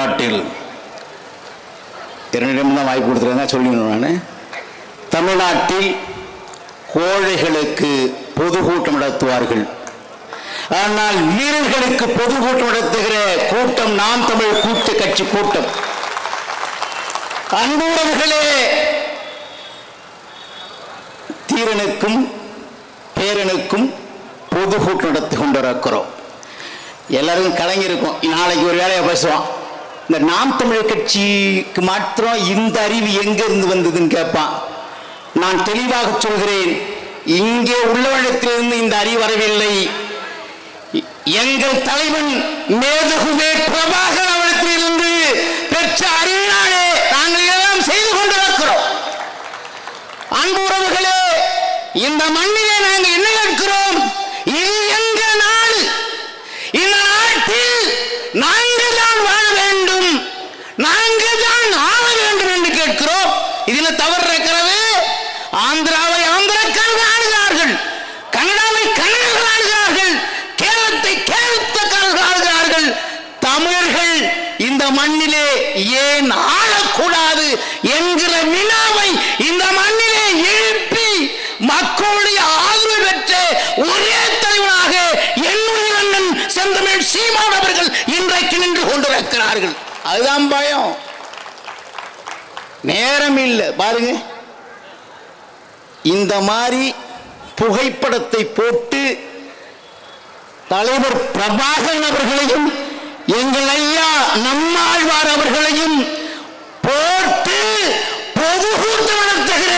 தமிழ்நாட்டில் இரண்டு நிமிடம் தான் வாய்ப்பு கொடுத்துருந்தா சொல்லிடணும் நான். தமிழ்நாட்டில் கோழைகளுக்கு பொதுக்கூட்டம் நடத்துவார்கள். ஆனால் வீரர்களுக்கு பொதுக்கூட்டம் நடத்துகிற கூட்டம் நாம் தமிழ் கூட்டு கட்சி கூட்டம். அன்புறவர்களே தீரனுக்கும் பேரனுக்கும் பொதுக்கூட்டம் நடத்தி கொண்டிருக்கிறோம். எல்லாருக்கும் கலைஞருக்கும் நாளைக்கு ஒரு வேலையை பேசுவான் இந்த நாம் தமிழ் கட்சிக்கு மாத்திரம் இந்த அறிவு எங்க இருந்து வந்ததுன்னு கேட்பான் நான் தெளிவாக சொல்கிறேன் இங்கே உள்ளவனிடத்திலிருந்து இந்த அறிவு வரவில்லை. எங்கள் தலைவன் மேதகுவே பிரபாகர் அவனத்திலிருந்து பெற்ற அறிவினாலே நாங்கள் எல்லாம் செய்து கொண்டிருக்கிறோம். அன்பு உறவுகளே இந்த மண்ணிலே நாங்கள் என்ன கேட்கிறோம்? இது எங்கள் நாடு. இந்த நாட்டில் நாங்கள் மக்களுடைய ஆதரவு பெற்ற ஒரே தலைவனாக என்னுடைய அண்ணன் செந்தமிழ் சீமான் அவர்கள் இன்றைக்கு நின்று கொண்டிருக்கிறார்கள். அதுதான் பயம். நேரம் இல்லை. பாருங்க. இந்த மாதிரி புகைப்படத்தை போட்டு தலைவர் பிரபாகரன் அவர்களையும் எங்கள் ஐயா நம்மாழ்வார் அவர்களையும் போட்டு பொதுக்கூட்டம் நடத்துகிற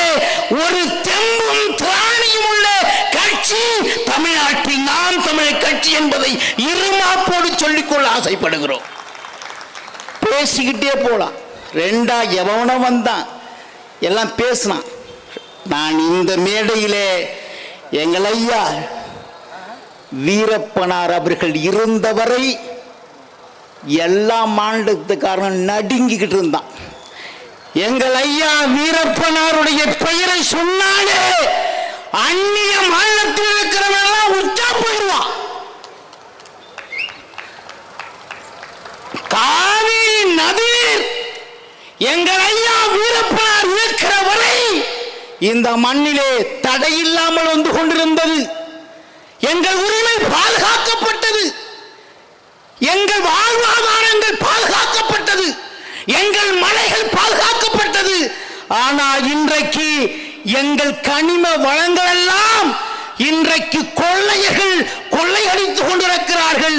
ஒரு தெம்பும் திராணியும் உள்ள கட்சி தமிழ்நாட்டில் நாம் வளர்ச்சி என்பதை இருமாப்போடு சொல்லிக்கொள்ள ஆசைப்படுகிறோம். பேசிக்கிட்டே போகலாம் ரெண்டா எவனும் வந்தான். எல்லாம் பேசினான். நான் இந்த மேடையிலே எங்கள் ஐயா வீரப்பனார் அவர்கள் இருந்தவரை எல்லா மாநிலத்துக்காரன் நடுங்கிக்கிட்டு இருந்தான். எங்கள் ஐயா வீரப்பனாருடைய பெயரை சொன்னாலே அந்நிய மாநிலத்தில் இருக்கிறவன் எல்லாம் உச்சா போயிடுவான் எங்கள் ஐயா வீரப்பனார் இருக்கிற வரை இந்த மண்ணிலே தடையில்லாமல் வந்து கொண்டிருந்தது. எங்கள் உரிமை பாதுகாக்கப்பட்டது. எங்கள் வாழ்வாதாரங்கள் பாதுகாக்கப்பட்டது. எங்கள் மலைகள் பாதுகாக்கப்பட்டது. ஆனால் இன்றைக்கு எங்கள் கனிம வளங்கள் எல்லாம் இன்றைக்கு கொள்ளையர்கள் கொள்ளையடித்துக் கொண்டிருக்கிறார்கள்.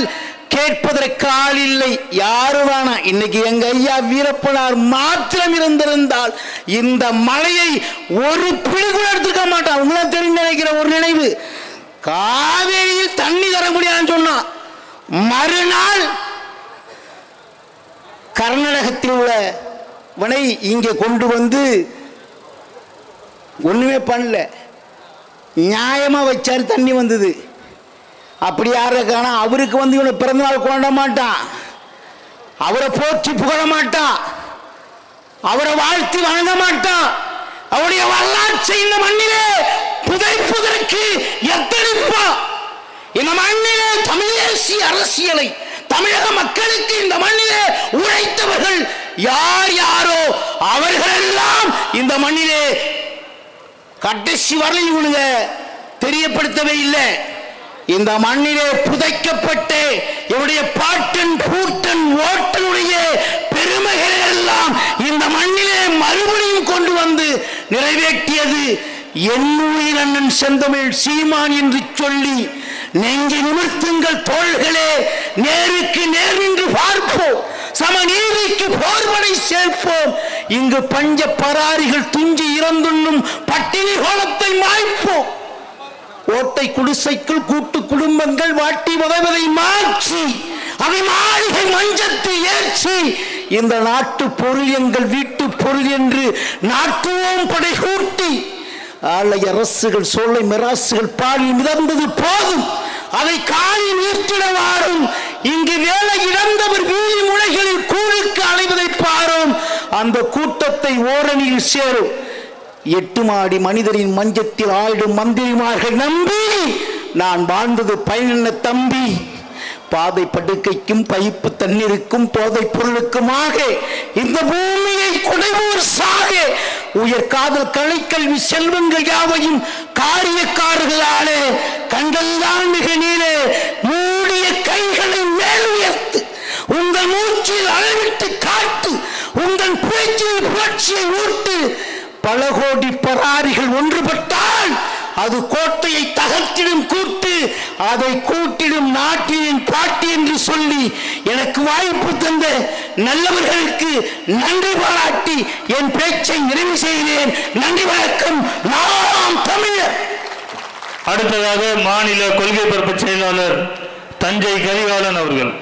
கேட்பதற்கு ஆள் இல்லை. யாரு வேணாம் இன்னைக்கு எங்க ஐயா வீரப்பனார் மாத்திரம் இருந்திருந்தால் இந்த மலையை ஒரு பிடி கூட எடுத்துக்க மாட்டான். உங்களுக்கு தெரிஞ்சு நினைக்கிற ஒரு நினைவு. காவேரியில் தண்ணி தர முடியாதுன்னு சொன்னான் மறுநாள் கர்நாடகத்தில் உள்ள வனை இங்கே கொண்டு வந்து ஒண்ணுமே பண்ணல. நியாயமா வச்சாரு தண்ணி வந்தது. அப்படி யார காணா அவருக்கு வந்து இவனை பிறந்தநாள் கொண்டாட மாட்டான். அவரை போற்றி புகழ மாட்டான். அவரை வாழ்த்தி வணங்க மாட்டான். அவருடைய வரலாற்றை இந்த மண்ணிலே புதைப்பதற்கு எத்தனிப்பான் இந்த மண்ணிலே தமிழ் தேசிய அரசியலை தமிழக மக்களுக்கு இந்த மண்ணிலே உழைத்தவர்கள் யார் யாரோ அவர்களெல்லாம் இந்த மண்ணிலே கடைசி வரை இவனுங்க தெரியப்படுத்தவே இல்லை. இந்த மண்ணிலே புதைக்கப்பட்டு இவருடைய பாட்டன் பூட்டன் ஓட்டனுடைய பெருமைகளை எல்லாம் இந்த மண்ணிலே மறுபடியும் கொண்டு வந்து நிறைவேற்றியது என்னுயிர் அண்ணன் செந்தமிழ் சீமான் என்று சொல்லி நெஞ்சு நிமிர்த்துங்கள் தோள்களே நேருக்கு நேர் நின்று பார்ப்போம் சமநீதிக்கு போர்வனை சேர்ப்போம். இங்கு பஞ்ச பராரிகள் துஞ்சி இறந்துண்ணும் பட்டினி கோலத்தை மாய்ப்போம். ஓட்டை குடிசைக்குள் கூட்டு குடும்பங்கள் வாட்டி உதவதை மாற்றி அவை மாளிகை மஞ்சத்தை ஏற்றி இந்த நாட்டு பொருள் எங்கள் வீட்டு பொருள் என்று நாட்டுவோம் படை கூட்டி ஆலை அரசுகள் சோலை மிராசுகள் பாலில் மிதந்தது போதும் அதை காணி நீர்த்திட வாரும் இங்கு வேலை இழந்தவர் வீதி முனைகளில் கூழுக்கு அலைவதை பாரும் அந்த கூட்டத்தை ஓரணியில் சேரும். எட்டு மாடி மனிதரின் மஞ்சத்தில் ஆயிடும் மந்திரிமார்கள் நம்பி நான் வாழ்ந்தது பயனென்ன தம்பி. பாதை படுக்கைக்கும் பைப்பு தண்ணீருக்கும் போதை பொருளுக்குமாக இந்த பூமியை குடைவோர் சாக. உயர் காதல் கலைக்கல்வி செல்வங்கள் யாவையும் காரியக்காரர்களாலே கண்டல்தான் மிக நீளே மூடிய கைகளை மேல் உயர்த்து உங்கள் மூச்சில் அளவிட்டு காட்டு உங்கள் பேச்சில் புரட்சியை ஊட்டு பல கோடி பராரிகள் ஒன்றுபட்டால் அது கோட்டையை தகர்த்திடும் கூட்டு அதை கூட்டிடும் நாட்டின் பாட்டி என்று சொல்லி எனக்கு வாய்ப்பு தந்த நல்லவர்களுக்கு நன்றி பாராட்டி என் பேச்சை நிறைவு செய்கிறேன். நன்றி வணக்கம். நாம் தமிழர். அடுத்ததாக மாநில கொள்கை பரப்பு செயலாளர் தஞ்சை கரிகாலன் அவர்கள்.